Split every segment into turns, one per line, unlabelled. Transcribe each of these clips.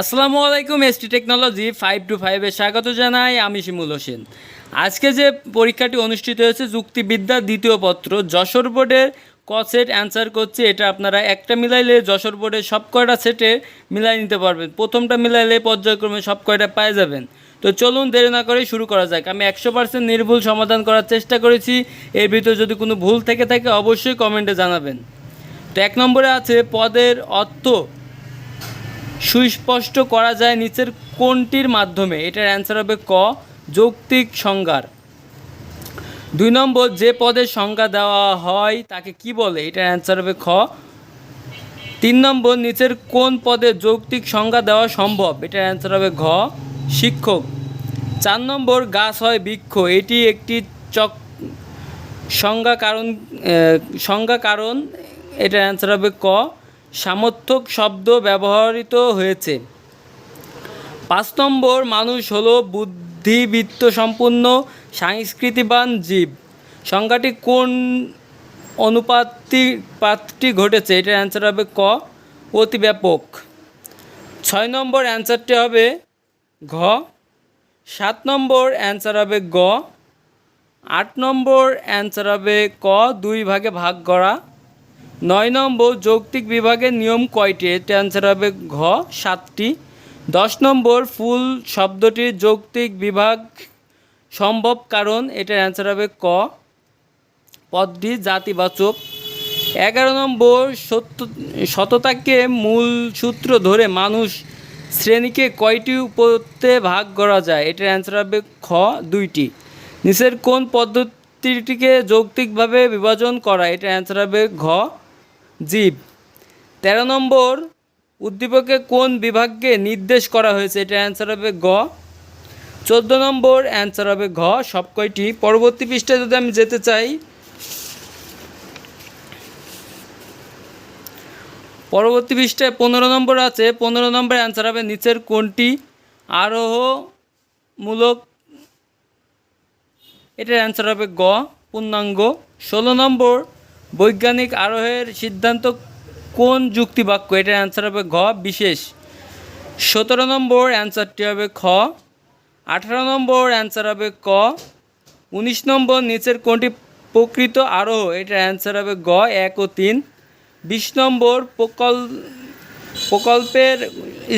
আসসালামু আলাইকুম ST technology five two ফাইভে স্বাগত জানাই, আমি শিমুল হোসেন। আজকে যে পরীক্ষাটি অনুষ্ঠিত হয়েছে, যুক্তিবিদ্যা দ্বিতীয় পত্র, যশোর বোর্ডের ক সেট অ্যান্সার করছে, এটা আপনারা একটা মিলাইলে যশোর বোর্ডের সব কয়টা সেটে মিলাই নিতে পারবেন। প্রথমটা মিলাইলে পর্যায়ক্রমে সব কয়টা পেয়ে যাবেন। তো চলুন দেরি না করে শুরু করা যাক। আমি একশো পার্সেন্ট নির্ভুল সমাধান করার চেষ্টা করেছি। এর ভিতরে যদি কোনো ভুল থেকে থাকে, অবশ্যই কমেন্টে জানাবেন। তো এক নম্বরে আছে পদের অর্থ সুস্পষ্ট করা যায় নিচের কোনটির মাধ্যমে? এটার অ্যান্সার হবে ক, যৌক্তিক সংজ্ঞার। দুই নম্বর, যে পদের সংজ্ঞা দেওয়া হয় তাকে কি বলে? এটার অ্যান্সার হবে খ। তিন নম্বর, নিচের কোন পদে যৌক্তিক সংজ্ঞা দেওয়া সম্ভব? এটার অ্যান্সার হবে ঘ, শিক্ষক। চার নম্বর, গাছ হয় বৃক্ষ। এটি একটি চক, সংজ্ঞা কারণ সংজ্ঞা কারণ, এটার অ্যান্সার হবে ক সামর্থক শব্দ ব্যবহৃত হয়েছে। পাঁচ নম্বর মানুষ হলো বুদ্ধিবৃত্ত সম্পূর্ণ সংস্কৃতিবান জীব। সংজ্ঞাটি কোন অনুপাতটি পাতটি ঘটেছে? এটার অ্যান্সার হবে ক অতি ব্যাপক ছয় নম্বর অ্যান্সারটি হবে ঘ, সাত নম্বর অ্যান্সার হবে গ, আট নম্বর অ্যান্সার হবে ক, দুই ভাগে ভাগ করা। নয় নম্বর যৌক্তিক বিভাগের নিয়ম কয়টি? এটা অ্যান্সার হবে ঘ, সাতটি। দশ নম্বর ফুল শব্দটির যৌক্তিক বিভাগ সম্ভব কারণ, এটার অ্যান্সার হবে ক। পদটি জাতিবাচক। এগারো নম্বর সত্য, সততাকে মূল সূত্র ধরে মানুষ শ্রেণীকে কয়টি উপতে ভাগ করা যায়? এটার অ্যান্সার হবে খ, দুইটি। নিচের কোন পদ্ধতিটিকে যৌক্তিকভাবে বিভাজন করা? এটার অ্যান্সার হবে ঘ। জীব। তেরো নম্বর, উদ্দীপকে কোন বিভাগকে নির্দেশ করা হয়েছে? এটার অ্যান্সার হবে গ। চোদ্দ নম্বর অ্যান্সার হবে ঘ, সব কয়টি? পরবর্তী পৃষ্ঠায় যদি আমি যেতে চাই, পরবর্তী পৃষ্ঠায় পনেরো নম্বর আছে, পনেরো নম্বর অ্যান্সার হবে নিচের কোনটি? আরোহমূলক, এটার অ্যান্সার হবে গ, পূর্ণাঙ্গ। ষোলো নম্বর বৈজ্ঞানিক আরোহের সিদ্ধান্ত কোন যুক্তিবাক্য এটার অ্যান্সার হবে ঘ, বিশেষ। সতেরো নম্বর অ্যান্সারটি হবে খ। আঠারো নম্বর অ্যান্সার হবে ক। উনিশ নম্বর নিচের কোনটি প্রকৃত আরোহ? এটার অ্যান্সার হবে গ, এক ও তিন। বিশ নম্বর প্রকল, প্রকল্পের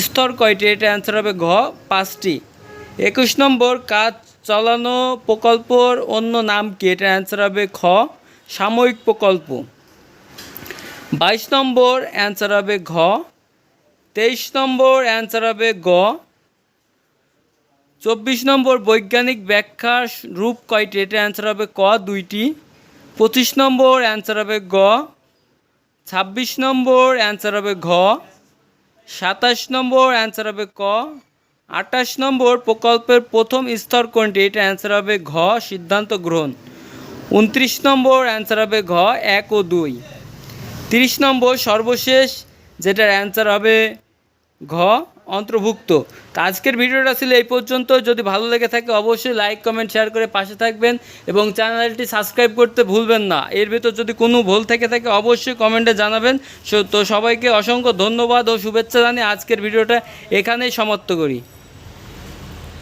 স্তর কয়টি? এটা অ্যান্সার হবে ঘ, পাঁচটি। একুশ নম্বর কাজ চালানো প্রকল্পর অন্য নাম কি? এটা অ্যান্সার হবে খ। সাময়িক প্রকল্প। বাইশ নম্বর অ্যান্সার হবে ঘ। তেইশ নম্বর অ্যান্সার হবে গ। চব্বিশ নম্বর বৈজ্ঞানিক ব্যাখ্যার রূপ কয়টি? এটা অ্যান্সার হবে ক, দুইটি। পঁচিশ নম্বর অ্যান্সার হবে গ। ছাব্বিশ নম্বর অ্যান্সার হবে ঘ। সাতাশ নম্বর অ্যান্সার হবে ক। আটাশ নম্বর প্রকল্পের প্রথম স্তর কোনটি? এটা অ্যান্সার হবে ঘ, সিদ্ধান্ত গ্রহণ। উনত্রিশ নম্বর অ্যান্সার হবে ঘ, এক ও দুই। তিরিশ নম্বর সর্বশেষ, যেটার অ্যান্সার হবে ঘ, অন্তর্ভুক্ত। তো আজকের ভিডিওটা ছিল এই পর্যন্ত। যদি ভালো লেগে থাকে, অবশ্যই লাইক কমেন্ট শেয়ার করে পাশে থাকবেন এবং চ্যানেলটি সাবস্ক্রাইব করতে ভুলবেন না। এর ভিতর যদি কোনো ভুল থেকে থাকে, অবশ্যই কমেন্টে জানাবেন। তো সবাইকে অসংখ্য ধন্যবাদ ও শুভেচ্ছা জানিয়ে আজকের ভিডিওটা এখানেই সমাপ্ত করি।